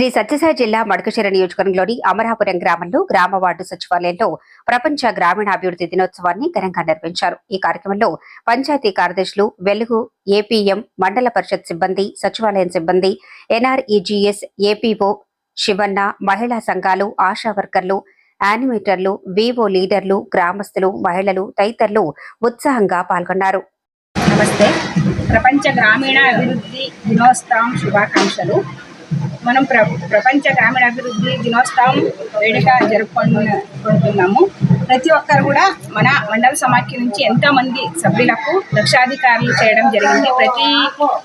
శ్రీ సత్యసాయి జిల్లా మడకశిర నియోజకవర్గంలోని అమరాపురం గ్రామంలో గ్రామ వార్డు సచివాలయంలో ప్రపంచ గ్రామీణాభివృద్ధి దినోత్సవాన్ని ఘనంగా నిర్వహించారు. ఈ కార్యక్రమంలో పంచాయతీ కార్యదర్శులు వెలుగు ఏపీఎం మండల పరిషత్ సిబ్బంది సచివాలయం సిబ్బంది ఎన్ఆర్ఈజీఎస్ ఏపీఓ శివన్న మహిళా సంఘాలు ఆశా వర్కర్లు యానిమేటర్లు వివో లీడర్లు గ్రామస్తులు మహిళలు తదితరులు ఉత్సాహంగా పాల్గొన్నారు. నమస్తే. ప్రపంచ గ్రామీణ అభివృద్ధి దినోత్సవం శుభాకాంక్షలు. మనం ప్ర ప్రపంచ గ్రామీణ అభివృద్ధి దినోత్సవం వేడుక జరుపుకుంటున్నాము. ప్రతి ఒక్కరు కూడా మన మండల సమాఖ్య నుంచి ఎంతోమంది సభ్యులకు లక్షాధికారులు చేయడం జరిగింది. ప్రతి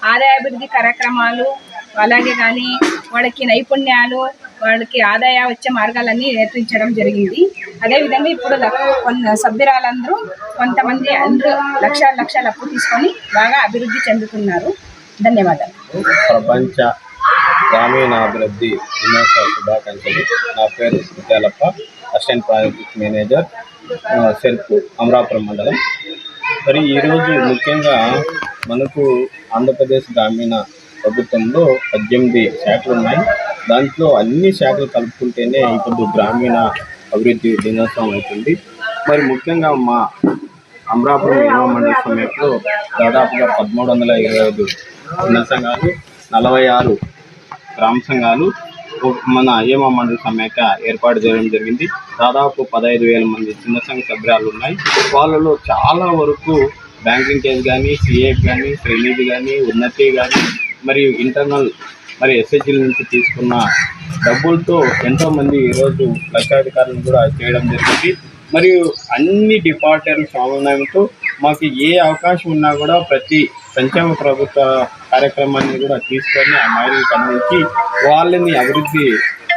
ఆదాయ అభివృద్ధి కార్యక్రమాలు అలాగే కానీ వాళ్ళకి నైపుణ్యాలు వాళ్ళకి ఆదాయ వచ్చే మార్గాలన్నీ నేర్పించడం జరిగింది. అదేవిధంగా ఇప్పుడు ల- కొంత సభ్యురాలందరూ కొంతమంది అందరూ లక్షల లక్షల అప్పు తీసుకొని బాగా అభివృద్ధి చెందుతున్నారు. ధన్యవాదాలు. ప్రపంచ గ్రామీణాభివృద్ధి దినోత్సవ శుభాకాంక్షలు. నా పేరు Muthyalappa assistant project manager self Amarapuram మండలం. మరి ఈరోజు ముఖ్యంగా మనకు ఆంధ్రప్రదేశ్ గ్రామీణ ప్రభుత్వంలో పద్దెనిమిది శాఖలు ఉన్నాయి. దాంట్లో అన్ని శాఖలు కలుపుకుంటేనే ఇప్పుడు గ్రామీణ అభివృద్ధి దినోత్సవం అవుతుంది. మరి ముఖ్యంగా మా అమరాపురం యువ మండల సమయంలో దాదాపుగా పదమూడు వందల ఇరవై ఐదు ఉన్న సంఘాలు నలభై ఆరు గ్రామ సంఘాలు మన ఏమా మండల సమ్మెక ఏర్పాటు చేయడం జరిగింది. దాదాపు పదహైదు వేల మంది చిన్న సంఘ సభ్యురాలు ఉన్నాయి. వాళ్ళలో చాలా వరకు బ్యాంకింగ్ కేసు కానీ సిఏఫ్ కానీ శ్రీనిధి కానీ ఉన్నతి కానీ మరియు ఇంటర్నల్ మరి ఎస్హెచ్ఎల్ నుంచి తీసుకున్న డబ్బులతో ఎంతోమంది ఈరోజు లక్షాధికారులు కూడా చేయడం జరిగింది. మరియు అన్ని డిపార్ట్మెంట్ సమన్వయంతో మాకు ఏ అవకాశం ఉన్నా కూడా ప్రతి సంక్షేమ ప్రభుత్వ కార్యక్రమాన్ని కూడా తీసుకొని ఆ మహిళలకు అందించి వాళ్ళని అభివృద్ధి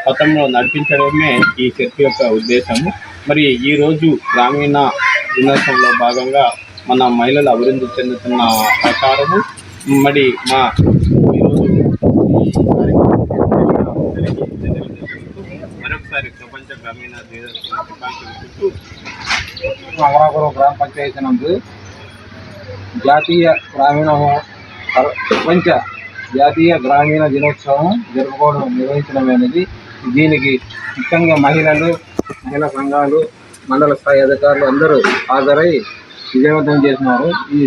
పథంలో నడిపించడమే ఈ చర్చ యొక్క ఉద్దేశము. మరి ఈరోజు గ్రామీణ దినోత్సవంలో భాగంగా మన మహిళలు అభివృద్ధి చెందుతున్న ప్రకారము మరి మా ఈరోజు ఈ మరొకసారి ప్రపంచ గ్రామీణ దినోత్సవం అమరాపురం గ్రామ పంచాయతీ నందు జాతీయ గ్రామీణ ప్రపంచ జాతీయ గ్రామీణ దినోత్సవం జరుపుకోవడం నిర్వహించడం అనేది దీనికి ముఖ్యంగా మహిళలు మహిళా సంఘాలు మండల స్థాయి అధికారులు అందరూ హాజరై విజయవంతం చేసినారు. ఈ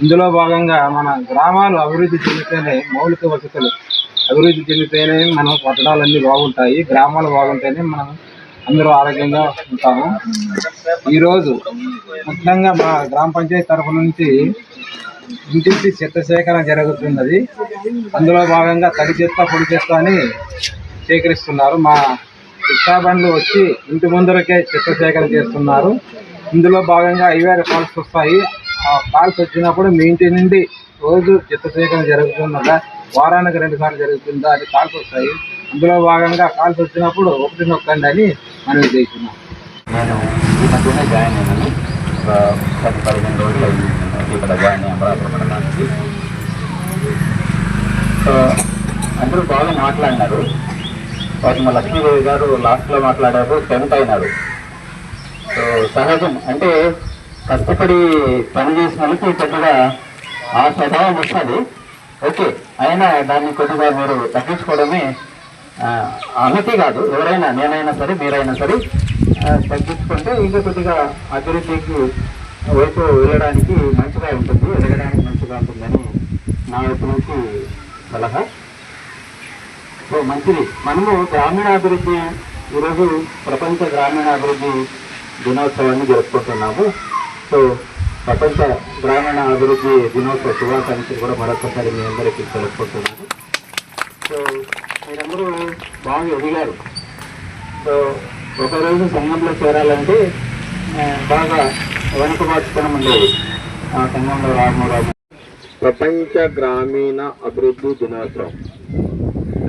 ఇందులో భాగంగా మన గ్రామాలు అభివృద్ధి చెందితేనే మౌలిక వసతులు అభివృద్ధి చెందితేనే మనం పట్టణాలన్నీ బాగుంటాయి గ్రామాలు బాగుంటేనే మనం అందరూ ఆరోగ్యంగా ఉంటాము. ఈరోజు ముఖ్యంగా మా గ్రామ పంచాయతీ తరఫు నుంచి ఇంటింటి చెత్త సేకరణ జరుగుతున్నది. అందులో భాగంగా తడి చెత్త పొడి చెత్త అని సేకరిస్తున్నారు. మా రిక్షా బండ్లు వచ్చి ఇంటి ముందరకే చెత్త సేకరణ చేస్తున్నారు. ఇందులో భాగంగా ఐవేల కాల్స్ వస్తాయి. ఆ కాల్స్ వచ్చినప్పుడు మీ ఇంటి నుండి రోజు చెత్త సేకరణ జరుగుతుందా? వారానికి రెండు సార్లు జరుగుతుందా? అది కాల్స్ వస్తాయి. అందులో భాగంగా కాల్స్ వచ్చినప్పుడు ఒకటి నొక్కండి అని మనం చేస్తున్నాం నేను ఈ మధ్యనే జాయిన్ అయినాను ఒక పది పదిహేను రోజులు అయింది. ఇక్కడ జాయిన్ అయ్యి సో అందరూ బాగా మాట్లాడినారు. వాటి మా లక్ష్మీదేవి గారు లాస్ట్లో మాట్లాడారు. టెన్త్ అయినారు. సో సహజం. అంటే కష్టపడి పని చేసిన వాళ్ళకి పెద్దగా ఆ స్వభావం వస్తుంది. ఓకే. అయినా దాన్ని కొద్దిగా మీరు తగ్గించుకోవడమే ఆ, కాదు ఎవరైనా నేనైనా సరే మీరైనా సరే తగ్గించుకుంటే ఇంకా కొద్దిగా అభివృద్ధికి వైపు వెళ్ళడానికి మంచిగా ఉంటుంది ఎదగడానికి మంచిగా ఉంటుందని నా వైపు నుంచి సలహా. సో మంచిది. మనము గ్రామీణాభివృద్ధి ఈరోజు ప్రపంచ గ్రామీణాభివృద్ధి దినోత్సవాన్ని జరుపుకుంటున్నాము. సో ప్రపంచ గ్రామీణ అభివృద్ధి దినోత్సవ శుభాకాంక్షలు కూడా మరొకసారి మీ అందరికీ తెలుపుకుంటున్నాను. సో మీరందరూ బాగా ఎదిగారు. సో ఒకరోజు సంఘంలో చేరాలంటే బాగా వెనుకబాటుతనం ఉండేది. ఆ సంఘంలో రాము రాము ప్రపంచ గ్రామీణ అభివృద్ధి దినోత్సవం.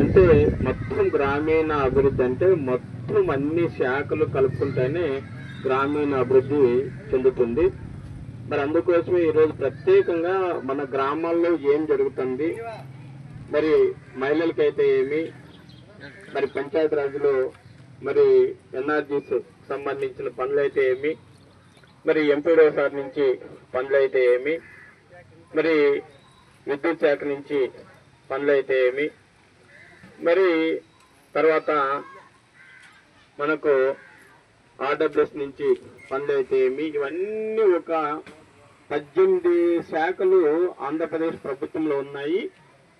అంటే మొత్తం గ్రామీణ అభివృద్ధి అంటే మొత్తం అన్ని శాఖలు కలుపుకుంటేనే గ్రామీణ అభివృద్ధి చెందుతుంది. మరి అందుకోసమే ఈరోజు ప్రత్యేకంగా మన గ్రామాల్లో ఏం జరుగుతుంది? మరి మహిళలకైతే ఏమి? మరి పంచాయతీ రాజ్లో మరి ఎన్ఆర్జీస్ సంబంధించిన పనులు అయితే ఏమి? మరి ఎంపీడో సార్ నుంచి పనులు అయితే ఏమి? మరి విద్యుత్ శాఖ నుంచి పనులు అయితే ఏమి? మరి తర్వాత మనకు ఆర్డబ్ల్యూఎస్ నుంచి పనులు అయితే ఇవన్నీ ఒక పద్దెనిమిది శాఖలు ఆంధ్రప్రదేశ్ ప్రభుత్వంలో ఉన్నాయి.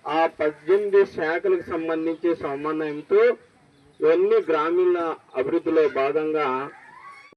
ఆ పద్దెనిమిది శాఖలకు సంబంధించి సమన్వయంతో ఇవన్నీ గ్రామీణ అభివృద్ధిలో భాగంగా